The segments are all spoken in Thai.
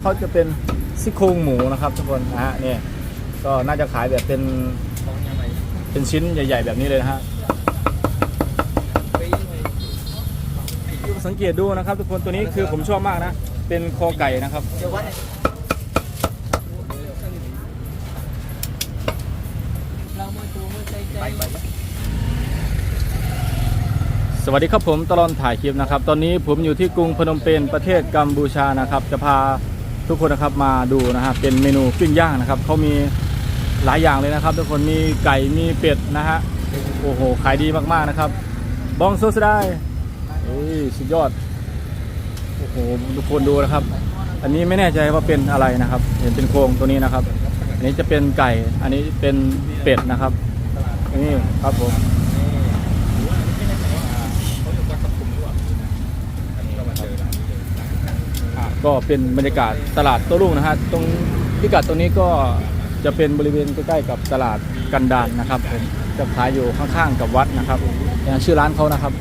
เขาจะเป็นซี่โครงหมูนะครับทุกคนนะฮะเนี่ยก็น่าจะขายแบบเป็นเป็นชิ้นใหญ่ ๆ แบบนี้เลยนะฮะสังเกตดูนะครับ ทุกคนตัวนี้คือผมชอบมากนะ เป็นคอไก่นะครับสวัสดีครับผมตลอดถ่ายคลิปนะครับ ตอนนี้ผมอยู่ที่กรุงพนมเปญประเทศกัมพูชานะครับ จะพา ทุกคนนะครับมาดูนะครับเป็นเมนูปิ้งย่างนะครับเขามีหลายอย่างเลยนะครับ ทุกคนมีไก่มีเป็ดนะฮะโอ้โหขายดีมากๆนะครับ บองโซสได้เอ้ยสุดยอดโอ้โหทุกคนดูนะครับ อันนี้ไม่แน่ใจว่าเป็นอะไรนะครับ เห็นเป็นโครงตัวนี้นะครับ อันนี้จะเป็นไก่อันนี้เป็นเป็ดนะครับนี่ครับผม อะ ก็เป็นบรรยากาศตลาดโต้รุ่งนะฮะตรงพิกัดตรงนี้ก็จะเป็นบริเวณใกล้ๆกับตลาดกันดานนะครับผมจะขายอยู่ข้างๆกับวัดนะครับอย่างชื่อร้านเขานะครับ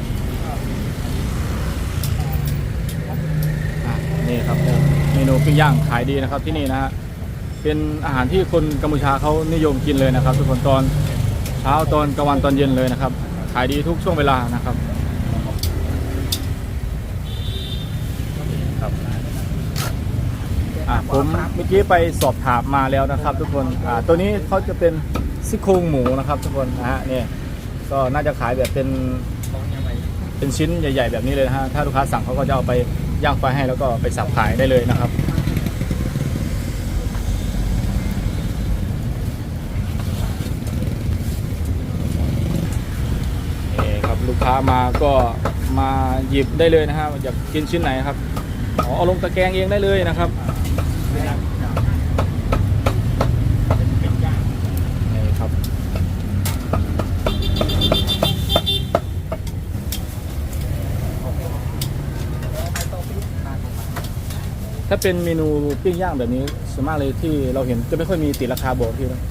นี่ครับเมนูปิ้งย่างขายดีนะครับที่นี่นะฮะเป็นอาหารที่คนกัมพูชาเขานิยมกินเลยนะครับ ทุกคนตอนเช้าตอนกลางวันตอนเย็นเลยนะครับ ขายดีทุกช่วงเวลานะครับ อะ ผมเมื่อกี้ไปสอบถามมาแล้วนะครับ ทุกคนอ่าตัวนี้เขาจะเป็นซี่โครงหมูนะครับ ทุกคนนะฮะเนี่ยก็น่าจะขายแบบเป็นเป็นชิ้นใหญ่ ๆ แบบนี้เลยนะฮะถ้าลูกค้าสั่งเขาก็จะเอาไปย่างไฟให้แล้วก็ไปสับขายได้เลยนะครับนี่ครับลูกค้ามาก็มาหยิบได้เลยนะฮะอยากกินชิ้นไหนครับอ๋อเอาลงตะแกรงเองได้เลยนะครับ นี่ครับ ถ้าเป็นเมนูปิ้งย่างแบบนี้ส่วนมากเลยที่เราเห็นจะไม่ค่อยมีติดราคาบอกที่นะ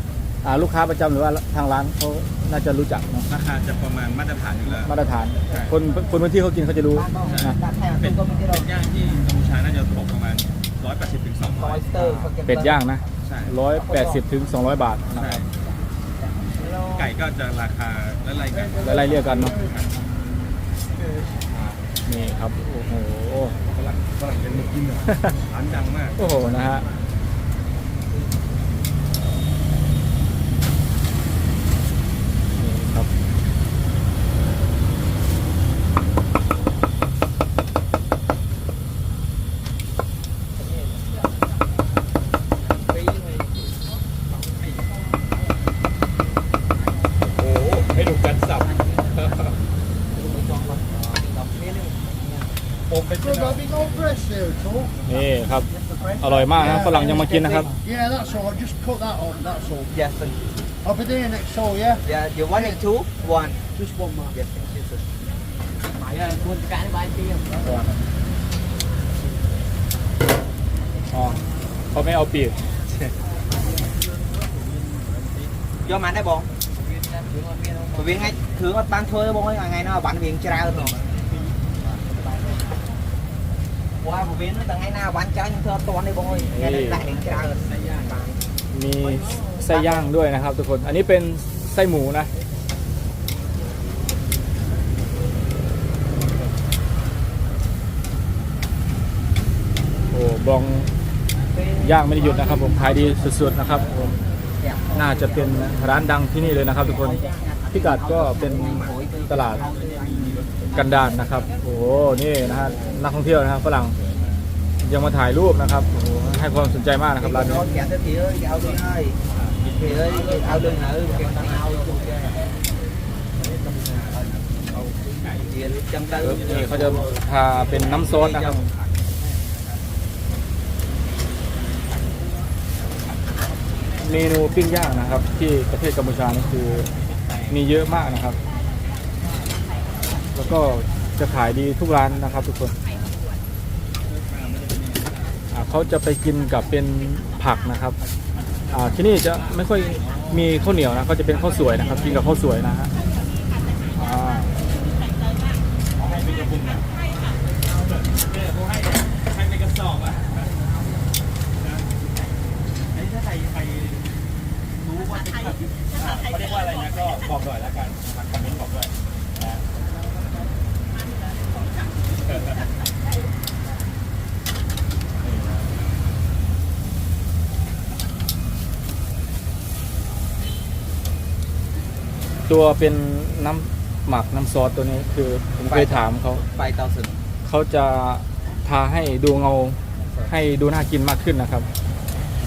อ่าลูกค้าประจำหรือว่าทางร้านเขาน่าจะรู้จักเนาะราคาจะประมาณมาตรฐานอยู่แล้ว มาตรฐานคนคนพื้นที่เขากินเขาจะรู้นะเป็นเป็นย่างที่กัมพูชาน่าจะตกประมาณ180ถึง200เป็ดย่างนะใช่ร้อยแปดสิบถึงสองร้อยบาทนะใช่ครับไก่ก็จะราคาละลายกันและไล่เรียกกันเนาะ นี่ครับ โอ้โหฝรั่งฝรั่งเป็นมากินอะร้านดังมาก โอ้โห นะฮะ อร่อยมากนะฝรั่งยังมากินนะครับ Yeah, that's all. Just cut that on, that's all. Yes, sir. I'll be there next show, yeah? Yeah, you want it two? One. Just one man. Yes, thank you, sir. อ๋อเขาไม่เอาปีก Vô mà đấy bọn. Bởi vì ngay thường ở ban thôi bọn ơi, ngày nào bán viên chả rồi. Qua bởi vì nó từ ngày nào bán chả nhưng thưa toàn đi bọn ơi. Nghe đến lại viên chả rồi. มีไส้ย่างด้วยนะครับ ทุกคน อันนี้เป็นไส้หมูนะ โอ้บองย่างไม่ได้หยุดนะครับผมขายดีสุดๆนะครับผมน่าจะเป็นร้านดังที่นี่เลยนะครับ ทุกคนพิกัดก็เป็นตลาด กันดานนะครับ โอ้โหนี่นะฮะนักท่องเที่ยวนะครับฝรั่งยังมาถ่ายรูปนะครับโอ้โหให้ความสนใจมากนะครับร้านนี้ Có kẹt tới thì ơi, cái áo lưng ơi. Thì ơi, cái áo lưng ơi, cái áo chung kia. Thì chăm tay. นี่เขาจะทาเป็นน้ำซอสนะครับ เมนูปิ้งย่างนะครับ ที่ประเทศกัมพูชานี่คือมีเยอะมากนะครับ แล้วก็จะขายดีทุกร้านนะครับทุกคนเขาจะไปกินกับเป็นผักนะครับที่นี่จะไม่ค่อยมีข้าวเหนียวนะก็จะเป็นข้าวสวยนะครับกินกับข้าวสวยนะฮะเขาเรียกว่าอะไรนะก็บอกด้วยแล้วกันคอมเมนต์บอกด้วย ตัวเป็นน้ำหมักน้ำซอสตัวนี้คือผมเคยถามเขาไปเตาสนเขาจะทาให้ดูเงาให้ดูน่ากินมากขึ้นนะครับ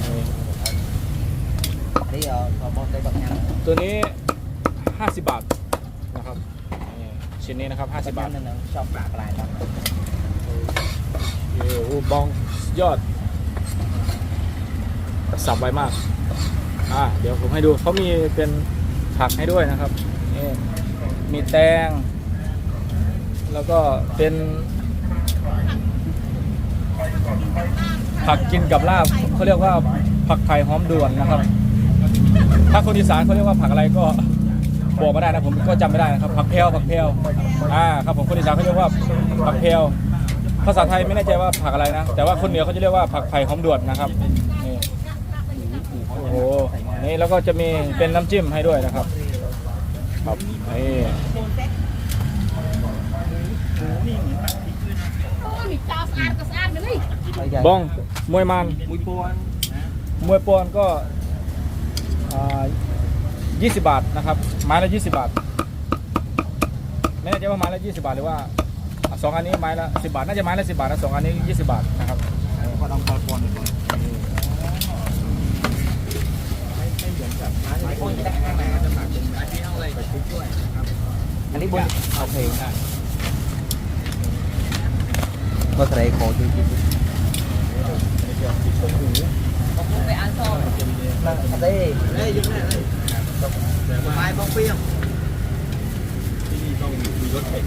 นี่นี่เอาพอบอสได้บางอย่างตัวนี้ 50 บาทนะครับนี่ ชิ้นนี้นะครับ50บาทชอบปลาปลายตอนนั้นโอ้โหบองยอด สับไวมาก อ่าเดี๋ยวผมให้ดูเขามีเป็นผักให้ด้วยนะครับนี่มีแตง แล้วก็เป็นผักกินกับลาบเขาเรียกว่าผักไผ่หอมด่วนนะครับ ถ้าคนอีสานเขาเรียกว่าผักอะไรก็ บอกมาได้นะผมก็จำไม่ได้นะครับผักเพลวผักเพลวอ่าครับผมคนอีสานเขาเรียกว่าผักเพลวภาษาไทยไม่แน่ใจว่าผักอะไรนะ แต่ว่าคนเหนือเขาจะเรียกว่าผักไผ่หอมด่วนนะครับนี่โอ้โหนี่แล้วก็จะมีเป็นน้ำจิ้มให้ด้วยนะครับครับนี่บ้องมวยมันมุ้ยปวนมวยปอนก็อ่า 20 บาทนะครับ ไม้ละ 20 บาท ไม่แน่ใจว่าไม้ละ 20 บาทหรือว่าสองอันนี้ไม้ละ 10 บาท น่าจะไม้ละ 10 บาทนะสองอันนี้ 20 บาทนะครับพอดองพอปวนก่อนไม่ปวนจะได้ข้างในจะหมักเป็นอันนี้เอาอะไรไปชุบด้วยอันนี้บนโอเคก็ใส่โคจุ๊บไปอัน ซอนนั่นเด้เด้ยุ่งแน่เลยไม้บ้องเปี้ยงที่นี่ต้องมีรถเผ็ด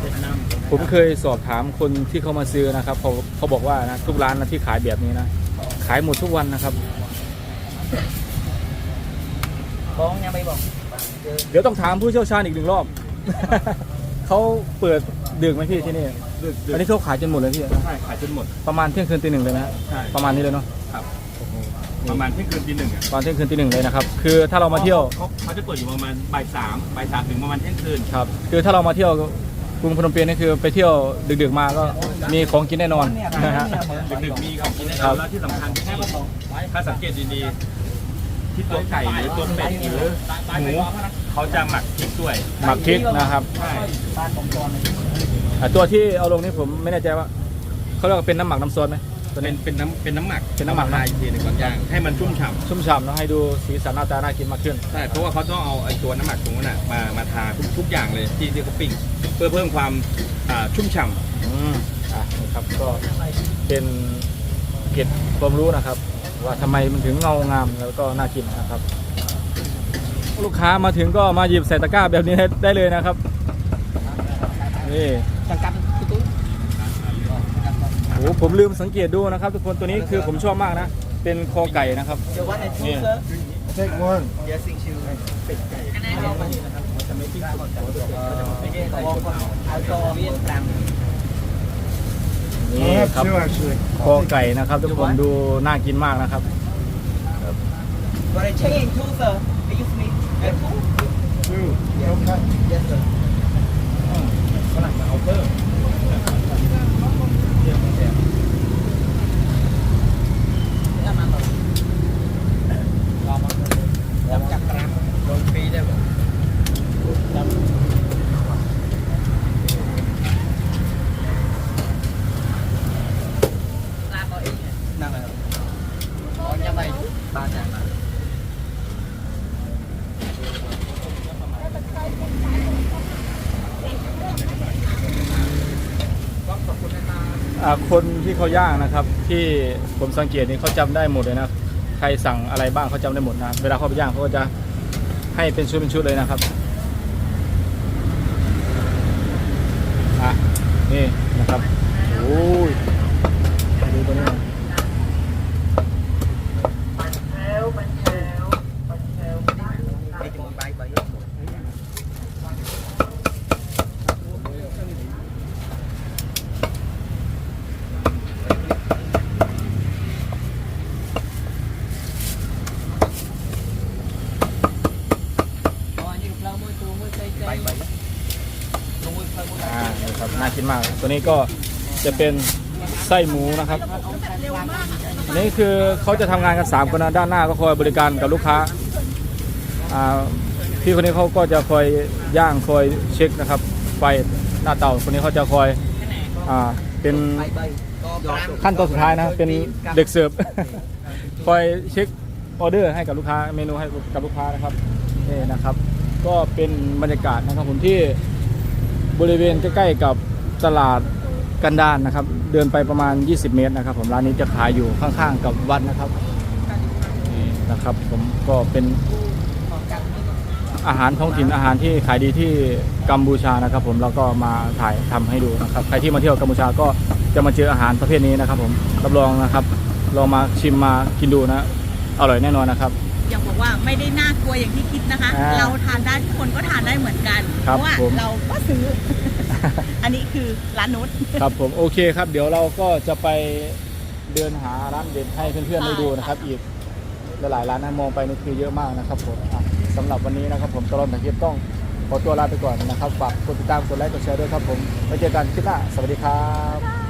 เผ็ดน้ำผมเคยสอบถามคนที่เขามาซื้อนะครับเขาเขาบอกว่านะทุกร้านนะที่ขายแบบนี้นะขายหมดทุกวันนะครับบ้องยังไม่บอกเดี๋ยวต้องถามผู้เชี่ยวชาญอีกหนึ่งรอบ เขาเปิดดึกไหมพี่ที่นี่ดึกดึกอันนี้เขาขายจนหมดเลยพี่ใช่ขายจนหมด ประมาณเที่ยงคืนตีหนึ่งเลยนะใช่ ประมาณนี้เลยเนาะครับ ประมาณเที่ยงคืนตีหนึ่งอะตอนเที่ยงคืนตีหนึ่งเลยนะครับคือถ้าเรามาเที่ยวเขาเขาจะเปิดอยู่ประมาณบ่ายสามบ่ายสามถึงประมาณเที่ยงคืนครับคือถ้าเรามาเที่ยวกรุงพนมเปญนี่คือไปเที่ยวดึกๆมาก็มีของกินแน่นอนนะฮะดึกๆมีของกินแน่ครันอบนแล้วที่สำคัญที่ถ้าสังเกตดีๆที่ตัวไก่หรือตัวเป็ดหรือหมูเขาจะหมักพริกด้วยหมักพริกนะครับใช่บ้านผมก่อนเลยอะตัวที่เอาลงนี่ผมไม่แน่ใจว่าเขาเรียกว่าเป็นน้ำหมักน้ำซอสไหม ตัวเป็นี้นเป็นน้ำเป็นน้ำหมักเป็นน้ำหมักลายอีกทีหนึ่งก่อนย่าง ให้มันชุ่มฉ่ำชุ่มฉ่ำเนอะให้ดูสีสันหน้าตาน่ากินมากขึ้น ใช่เพราะว่าเขาต้องเอาไอ้ตัวน้ำหมักตรงนั้นน่ะมามาทาทุกทุกอย่างเลยที่ที่เขาปิ้งเพื่อเพิ่มความอ่าชุ่มฉ่ำอืมอะนะครับก็เป็นเกร็ดความรู้นะครับ ว่าทำไมมันถึงเงางามแล้วก็น่ากินนะครับ ลูกค้ามาถึงก็มาหยิบใส่ตะกร้าแบบนี้ได้เลยนะครับนี่ จังกันตุ้ยโอ้ผมลืมสังเกตดูนะครับ ทุกคนตัวนี้คือผมชอบมากนะ เป็นคอไก่นะครับเดี๋ยววันไหนชูเซอร์ Take one. เดี๋ยวสิ่งชิวเป็ดไก่จะไม่ปิ้งสดไม่ได้ตัวคนเอาตัวเวียดนามนี่ I have ครับ two actually. คอไก่นะครับ ทุกคนดูน่ากินมากนะครับวันไหนเช็คอินชูเซอร์ไปยูสมีเอ็ดทู Two. Okay. yes sir ฝรั่งมาเอาเพิ่ม จับจับกรัมโดนฟรีได้บ่ลาบ่เองนั่นแหละอ๋อยังไงบ้านเนี่ย อ่า คนที่เขาย่างนะครับ ที่ผมสังเกตนี่เขาจำได้หมดเลยนะใครสั่งอะไรบ้างเขาจำได้หมดนะเวลาเขาไปย่างเขาก็จะให้เป็นชุดเป็นชุดเลยนะครับอะนี่นะครับโอ้ยดูตัวนี้หน่อย ไอ้จมูกใบใบ น น่าคิดมาก ตัวนี้ก็จะเป็นไส้หมูนะครับนนี้คือเขาจะทำงานกัน3คนนะด้านหน้าก็คอยบริการกับลูกค้าอ่าพี่คนนี้เขาก็จะคอยย่างคอยเช็คนะครับ ไฟหน้าเตาคนนี้เขาจะคอยอ่าเป็นขั้นตอนสุดท้ายนะเป็นเด็กเสิร์ฟคอยเช็คออเดอร์ให้กับลูกค้าเมนูให้กับลูกค้านะครับนี่นะครับ ก็เป็นบรรยากาศนะครับผมที่ บริเวณใกล้ๆกับตลาดกันดานนะครับ เดินไปประมาณ 20 เมตรนะครับ ผมร้านนี้จะขายอยู่ข้างๆกับวัดนะครับนี่นะครับผมก็เป็นอาหารท้องถิ่นอาหารที่ขายดีที่กัมพูชานะครับ ผมเราก็มาถ่ายทำให้ดูนะครับใครที่มาเที่ยวกัมพูชาก็จะมาเจออาหารประเภทนี้นะครับ ผมรับรองนะครับลองมาชิมมากินดูนะอร่อยแน่นอนนะครับ อยากบอกว่าไม่ได้น่ากลัวอย่างที่คิดนะคะ อ่าเราทานได้ทุกคนก็ทานได้เหมือนกันครัเพบราะว่าผม เราก็ซื้อ อันนี้คือร้านนุช ครับผมโอเคครับ เดี๋ยวเราก็จะไปเดินหาร้านเด็ดให้เพื่อนๆได้ดูนะครับ อีกหลายๆร้านนะมองไปนี่คือเยอะมากนะครับผมอะสำหรับวันนี้นะครับ ผมตลอดถ่ายคลิปต้องขอตัวลาไปก่อนนะครับฝากกดติดตามกดไลค์กดแชร์ด้วยครับผมไว้เจอกันคลิปหน้าสวัสดีครับ